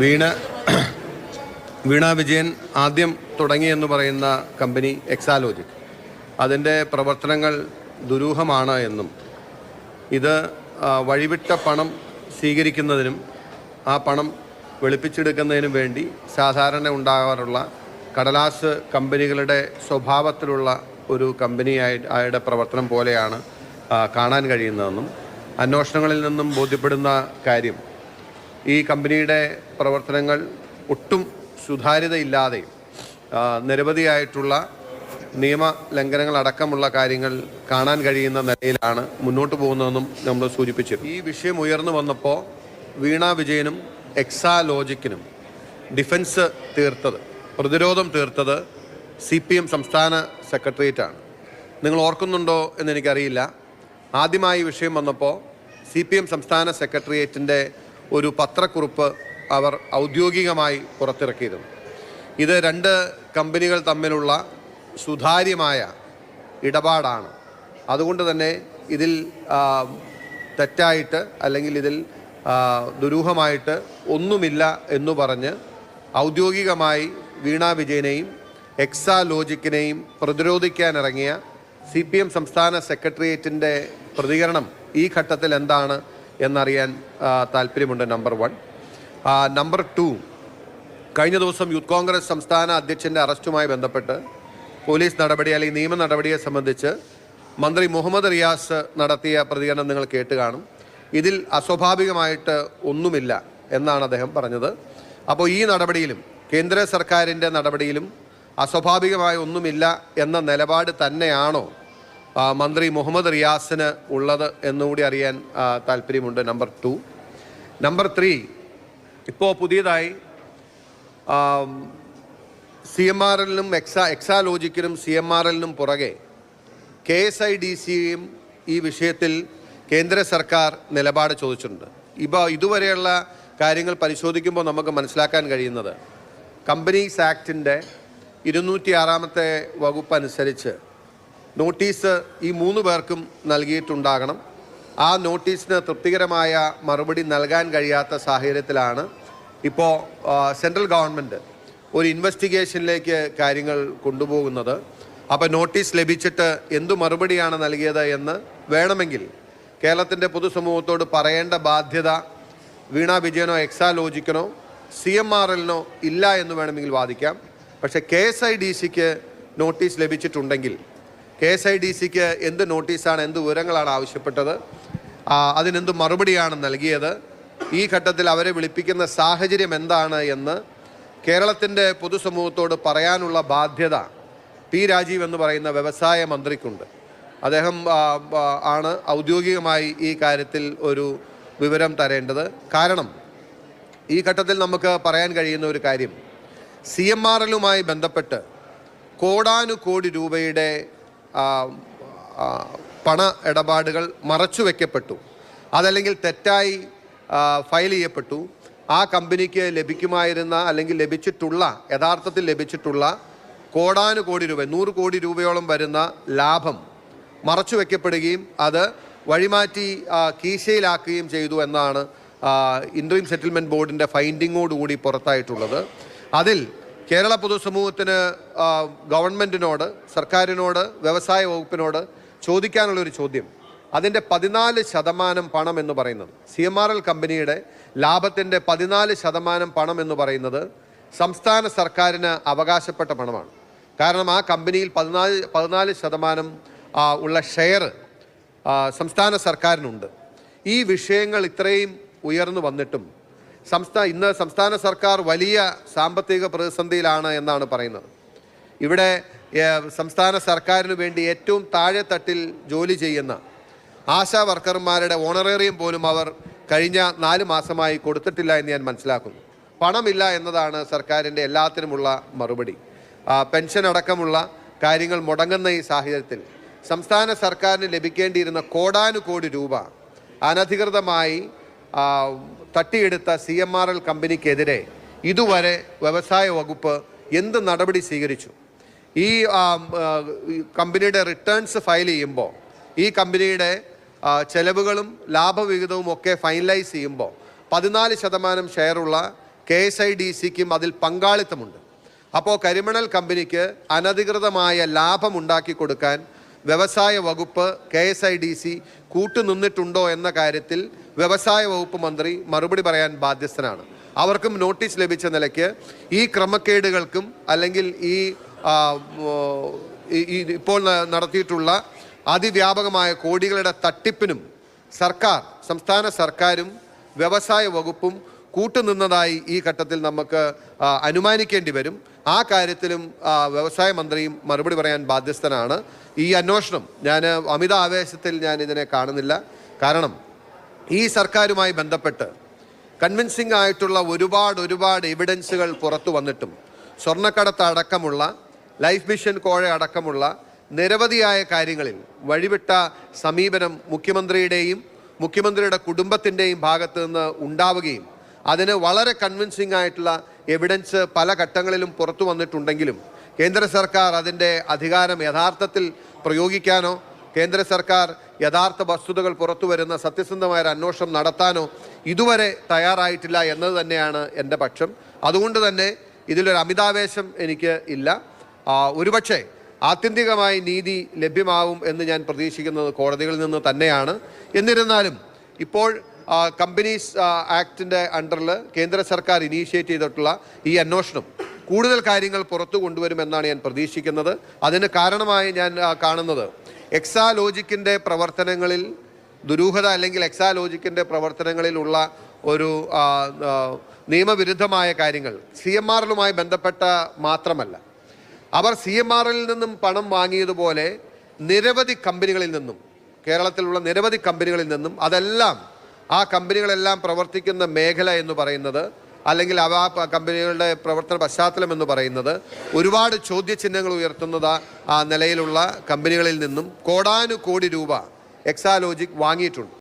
വീണ വീണ വിജയൻ ആദ്യം തുടങ്ങിയെന്ന് പറയുന്ന കമ്പനി എക്സാലോജിക്. അതിന്റെ പ്രവർത്തനങ്ങൾ ദുരൂഹമാണ് എന്നും ഇത് വഴിവിട്ട പണം സ്വീകരിക്കുന്നതിനും ആ പണം വെളുപ്പിച്ചെടുക്കുന്നതിനും വേണ്ടി സാധാരണ ഉണ്ടാകാറുള്ള കടലാസ് കമ്പനികളുടെ സ്വഭാവത്തിലുള്ള ഒരു കമ്പനിയായി ആയുടെ പ്രവർത്തനം പോലെയാണ് കാണാൻ കഴിയുന്നതെന്നും അന്വേഷണങ്ങളിൽ നിന്നും ബോധ്യപ്പെടുന്ന കാര്യം. ഈ കമ്പനിയുടെ പ്രവർത്തനങ്ങൾ ഒട്ടും സുതാര്യതയില്ലാതെ നിരവധിയായിട്ടുള്ള നിയമ ലംഘനങ്ങൾ അടക്കമുള്ള കാര്യങ്ങൾ കാണാൻ കഴിയുന്ന നിലയിലാണ് മുന്നോട്ട് പോകുന്നതെന്നും നമ്മൾ സൂചിപ്പിച്ചിരുന്നു. ഈ വിഷയം ഉയർന്നു വന്നപ്പോൾ വീണ വിജയനും എക്സാ ലോജിക്കിനും ഡിഫൻസ് തീർത്തത് പ്രതിരോധം തീർത്തത് സി പി എം സംസ്ഥാന സെക്രട്ടേറിയറ്റാണ്. നിങ്ങൾ ഓർക്കുന്നുണ്ടോ എന്ന് എനിക്കറിയില്ല. ആദ്യമായി വിഷയം വന്നപ്പോൾ സി പി എം സംസ്ഥാന സെക്രട്ടേറിയറ്റിന്റെ ഒരു പത്രക്കുറിപ്പ് അവർ ഔദ്യോഗികമായി പുറത്തിറക്കിയിരുന്നു. ഇത് രണ്ട് കമ്പനികൾ തമ്മിലുള്ള സുതാര്യമായ ഇടപാടാണ്. അതുകൊണ്ട് തന്നെ ഇതിൽ തെറ്റായിട്ട് അല്ലെങ്കിൽ ഇതിൽ ദുരൂഹമായിട്ട് ഒന്നുമില്ല എന്ന് പറഞ്ഞ് ഔദ്യോഗികമായി വീണ വിജയനെയും എക്സാ ലോജിക്കിനെയും പ്രതിരോധിക്കാനിറങ്ങിയ സി പി എം സംസ്ഥാന സെക്രട്ടേറിയറ്റിന്റെ പ്രതികരണം ഈ ഘട്ടത്തിൽ എന്താണ് എന്നറിയാൻ താല്പര്യമുണ്ട് നമ്പർ വൺ. നമ്പർ ടു കഴിഞ്ഞ ദിവസം യൂത്ത് കോൺഗ്രസ് സംസ്ഥാന അധ്യക്ഷന്റെ അറസ്റ്റുമായി ബന്ധപ്പെട്ട് പോലീസ് നടപടി അല്ലെങ്കിൽ നിയമ നടപടിയെ സംബന്ധിച്ച് മന്ത്രി മുഹമ്മദ് റിയാസ് നടത്തിയ പ്രതികരണം നിങ്ങൾ കേട്ട് കാണും. ഇതിൽ അസ്വാഭാവികമായിട്ട് ഒന്നുമില്ല എന്നാണ് അദ്ദേഹം പറഞ്ഞത്. അപ്പോൾ ഈ നടപടിയിലും കേന്ദ്ര സർക്കാരിന്റെ നടപടിയിലും അസ്വാഭാവികമായ ഒന്നുമില്ല എന്ന നിലപാട് തന്നെയാണോ മന്ത്രി മുഹമ്മദ് റിയാസിന് ഉള്ളത് എന്നുകൂടി അറിയാൻ താല്പര്യമുണ്ട്. നമ്പർ ടു നമ്പർ ത്രീ ഇപ്പോൾ പുതിയതായി സി എം ആർ എല്ലിനും എക്സാ എക്സാലോജിക്കിനും സി എം ആർ എല്ലിനും പുറകെ കെ എസ് ഐ ഡി സിയും ഈ വിഷയത്തിൽ കേന്ദ്ര സർക്കാർ നിലപാട് ചോദിച്ചിട്ടുണ്ട്. ഇപ്പോൾ ഇതുവരെയുള്ള കാര്യങ്ങൾ പരിശോധിക്കുമ്പോൾ നമുക്ക് മനസ്സിലാക്കാൻ കഴിയുന്നത് കമ്പനീസ് ആക്ടിന്റെ ഇരുന്നൂറ്റി ആറാമത്തെ വകുപ്പ് അനുസരിച്ച് നോട്ടീസ് ഈ മൂന്ന് പേർക്കും നൽകിയിട്ടുണ്ടാകണം. ആ നോട്ടീസിന് തൃപ്തികരമായ മറുപടി നൽകാൻ കഴിയാത്ത സാഹചര്യത്തിലാണ് ഇപ്പോൾ സെൻട്രൽ ഗവൺമെന്റ് ഒരു ഇൻവെസ്റ്റിഗേഷനിലേക്ക് കാര്യങ്ങൾ കൊണ്ടുപോകുന്നത്. അപ്പോൾ നോട്ടീസ് ലഭിച്ചിട്ട് എന്തു മറുപടിയാണ് നൽകിയത് എന്ന് വേണമെങ്കിൽ കേരളത്തിന്റെ പൊതുസമൂഹത്തോട് പറയേണ്ട ബാധ്യത വീണ വിജയനോ എക്സാലോജിക്കനോ സി എം ആർ എല്ലിനോ ഇല്ല എന്ന് വേണമെങ്കിൽ വാദിക്കാം. പക്ഷേ കെ എസ് ഐ ഡി സിക്ക് നോട്ടീസ് ലഭിച്ചിട്ടുണ്ടെങ്കിൽ കെ എസ് ഐ ഡി സിക്ക് എന്ത് നോട്ടീസാണ് എന്ത് വിവരങ്ങളാണ് ആവശ്യപ്പെട്ടത്? അതിനെന്ത് മറുപടിയാണ് നൽകിയത്? ഈ ഘട്ടത്തിൽ അവരെ വിളിപ്പിക്കുന്ന സാഹചര്യം എന്താണ് എന്ന് കേരളത്തിന്റെ പൊതുസമൂഹത്തോട് പറയാനുള്ള ബാധ്യത പി രാജീവ് എന്ന് പറയുന്ന വ്യവസായ മന്ത്രിക്കുണ്ട്. അദ്ദേഹം ആണ് ഔദ്യോഗികമായി ഈ കാര്യത്തിൽ ഒരു വിവരം തരേണ്ടത്. കാരണം ഈ ഘട്ടത്തിൽ നമുക്ക് പറയാൻ കഴിയുന്ന ഒരു കാര്യം. സി എം ആർ എല്ലുമായി ബന്ധപ്പെട്ട് കോടാനുകോടി രൂപയുടെ പണ ഇടപാടുകൾ മറച്ചു വയ്ക്കപ്പെട്ടു അതല്ലെങ്കിൽ തെറ്റായി ഫയൽ ചെയ്യപ്പെട്ടു. ആ കമ്പനിക്ക് ലഭിക്കുമായിരുന്ന അല്ലെങ്കിൽ ലഭിച്ചിട്ടുള്ള യഥാർത്ഥത്തിൽ ലഭിച്ചിട്ടുള്ള കോടാനുകോടി രൂപ നൂറ് കോടി രൂപയോളം വരുന്ന ലാഭം മറച്ചു വയ്ക്കപ്പെടുകയും അത് വഴിമാറ്റി കീശയിലാക്കുകയും ചെയ്തു എന്നാണ് ഇൻട്രീം സെറ്റിൽമെന്റ് ബോർഡിന്റെ ഫൈൻഡിങ്ങോടുകൂടി പുറത്തായിട്ടുള്ളത്. അതിൽ കേരള പൊതുസമൂഹത്തിന് ഗവൺമെന്റിനോട് സർക്കാരിനോട് വ്യവസായ വകുപ്പിനോട് ചോദിക്കാനുള്ളൊരു ചോദ്യം. അതിന്റെ പതിനാല് ശതമാനം പണം എന്ന് പറയുന്നത്. സി എം ആർ എൽ കമ്പനിയുടെ ലാഭത്തിന്റെ പതിനാല് ശതമാനം പണം എന്ന് പറയുന്നത് സംസ്ഥാന സർക്കാരിന് അവകാശപ്പെട്ട പണമാണ്. കാരണം ആ കമ്പനിയിൽ പതിനാല് പതിനാല് ശതമാനം ഉള്ള ഷെയർ സംസ്ഥാന സർക്കാരിനുണ്ട്. ഈ വിഷയങ്ങൾ ഇത്രയും ഉയർന്നു വന്നിട്ടും സംസ്ഥാന ഇന്ന് സംസ്ഥാന സർക്കാർ വലിയ സാമ്പത്തിക പ്രതിസന്ധിയിലാണ് എന്നാണ് പറയുന്നത്. ഇവിടെ സംസ്ഥാന സർക്കാരിന് വേണ്ടി ഏറ്റവും താഴെ തട്ടിൽ ജോലി ചെയ്യുന്ന ആശാ വർക്കർമാരുടെ ഓണറേറിയം പോലും അവർ കഴിഞ്ഞ നാല് മാസമായി കൊടുത്തിട്ടില്ല എന്ന് ഞാൻ മനസ്സിലാക്കുന്നു. പണമില്ല എന്നതാണ് സർക്കാരിന്റെ എല്ലാത്തിനുമുള്ള മറുപടി. പെൻഷൻ അടക്കമുള്ള കാര്യങ്ങൾ മുടങ്ങുന്ന ഈ സാഹചര്യത്തിൽ സംസ്ഥാന സർക്കാരിന് ലഭിക്കേണ്ടിയിരുന്ന കോടാനുകോടി രൂപ അനധികൃതമായി തട്ടിയെടുത്ത സി എം ആർ എൽ കമ്പനിക്കെതിരെ ഇതുവരെ വ്യവസായ വകുപ്പ് എന്ത് നടപടി സ്വീകരിച്ചു? ഈ കമ്പനിയുടെ റിട്ടേൺസ് ഫയൽ ചെയ്യുമ്പോൾ ഈ കമ്പനിയുടെ ചെലവുകളും ലാഭവിഹിതവും ഒക്കെ ഫൈനലൈസ് ചെയ്യുമ്പോൾ പതിനാല് ശതമാനം ഷെയറുള്ള കെ എസ് ഐ ഡി സിക്കും അതിൽ പങ്കാളിത്തമുണ്ട്. അപ്പോൾ കരിമണൽ കമ്പനിക്ക് അനധികൃതമായ ലാഭം ഉണ്ടാക്കി കൊടുക്കാൻ വ്യവസായ വകുപ്പ് K S I D C കൂട്ടുനിന്നിട്ടുണ്ടോ എന്ന കാര്യത്തിൽ വ്യവസായ വകുപ്പ് മന്ത്രി മറുപടി പറയാൻ ബാധ്യസ്ഥനാണ്. അവർക്കും നോട്ടീസ് ലഭിച്ച നിലയ്ക്ക് ഈ ക്രമക്കേടുകൾക്കും അല്ലെങ്കിൽ ഈ ഇപ്പോൾ നടത്തിയിട്ടുള്ള അതിവ്യാപകമായ കോടികളുടെ തട്ടിപ്പിനും സർക്കാർ സംസ്ഥാന സർക്കാരും വ്യവസായ വകുപ്പും കൂട്ടുനിന്നതായി ഈ ഘട്ടത്തിൽ നമുക്ക് അനുമാനിക്കേണ്ടി വരും. ആ കാര്യത്തിലും വ്യവസായ മന്ത്രിയും മറുപടി പറയാൻ ബാധ്യസ്ഥനാണ്. ഈ അന്വേഷണം ഞാൻ അമിത ആവേശത്തിൽ ഞാൻ ഇതിനെ കാണുന്നില്ല. കാരണം ഈ സർക്കാരുമായി ബന്ധപ്പെട്ട് കൺവിൻസിംഗ് ആയിട്ടുള്ള ഒരുപാട് ഒരുപാട് എവിഡൻസുകൾ പുറത്തു വന്നിട്ടും സ്വർണക്കടത്ത് അടക്കമുള്ള ലൈഫ് മിഷൻ കോഴ അടക്കമുള്ള നിരവധിയായ കാര്യങ്ങളിൽ വഴിവിട്ട സമീപനം മുഖ്യമന്ത്രിയുടെയും മുഖ്യമന്ത്രിയുടെ കുടുംബത്തിന്റെയും ഭാഗത്തു നിന്ന് ഉണ്ടാവുകയും അതിന് വളരെ കൺവിൻസിംഗ് ആയിട്ടുള്ള എവിഡൻസ് പല ഘട്ടങ്ങളിലും പുറത്തു വന്നിട്ടുണ്ടെങ്കിലും കേന്ദ്ര സർക്കാർ അതിന്റെ അധികാരം യഥാർത്ഥത്തിൽ പ്രയോഗിക്കാനോ കേന്ദ്ര സർക്കാർ യഥാർത്ഥ വസ്തുതകൾ പുറത്തു വരുന്ന സത്യസന്ധമായ ഒരു അന്വേഷണം നടത്താനോ ഇതുവരെ തയ്യാറായിട്ടില്ല എന്നത് തന്നെയാണ് എന്റെ പക്ഷം. അതുകൊണ്ട് തന്നെ ഇതിലൊരു അമിതാവേശം എനിക്ക് ഇല്ല. ഒരുപക്ഷെ ആത്യന്തികമായി നീതി ലഭ്യമാവും എന്ന് ഞാൻ പ്രതീക്ഷിക്കുന്നത് കോടതികളിൽ നിന്ന് തന്നെയാണ്. എന്നിരുന്നാലും ഇപ്പോൾ കമ്പനീസ് ആക്ടിന്റെ അണ്ടറിൽ കേന്ദ്ര സർക്കാർ ഇനീഷ്യേറ്റ് ചെയ്തിട്ടുള്ള ഈ അന്വേഷണം കൂടുതൽ കാര്യങ്ങൾ പുറത്തു കൊണ്ടുവരുമെന്നാണ് ഞാൻ പ്രതീക്ഷിക്കുന്നത്. അതിന് കാരണമായി ഞാൻ കാണുന്നത് എക്സാലോജിക്കിന്റെ പ്രവർത്തനങ്ങളിൽ ദുരൂഹത അല്ലെങ്കിൽ എക്സാലോജിക്കിന്റെ പ്രവർത്തനങ്ങളിലുള്ള ഒരു നിയമവിരുദ്ധമായ കാര്യങ്ങൾ സി എം ആറിലുമായി ബന്ധപ്പെട്ട മാത്രമല്ല. അവർ സി എം ആറിൽ നിന്നും പണം വാങ്ങിയതുപോലെ നിരവധി കമ്പനികളിൽ നിന്നും കേരളത്തിലുള്ള നിരവധി കമ്പനികളിൽ നിന്നും അതെല്ലാം ആ കമ്പനികളെല്ലാം പ്രവർത്തിക്കുന്ന മേഖല എന്ന് പറയുന്നത് അല്ലെങ്കിൽ അവ ആ കമ്പനികളുടെ പ്രവർത്തന പശ്ചാത്തലം എന്ന് പറയുന്നത് ഒരുപാട് ചോദ്യചിഹ്നങ്ങൾ ഉയർത്തുന്നത് ആ നിലയിലുള്ള കമ്പനികളിൽ നിന്നും കോടാനുകോടി രൂപ എക്സാലോജിക് വാങ്ങിയിട്ടുണ്ട്.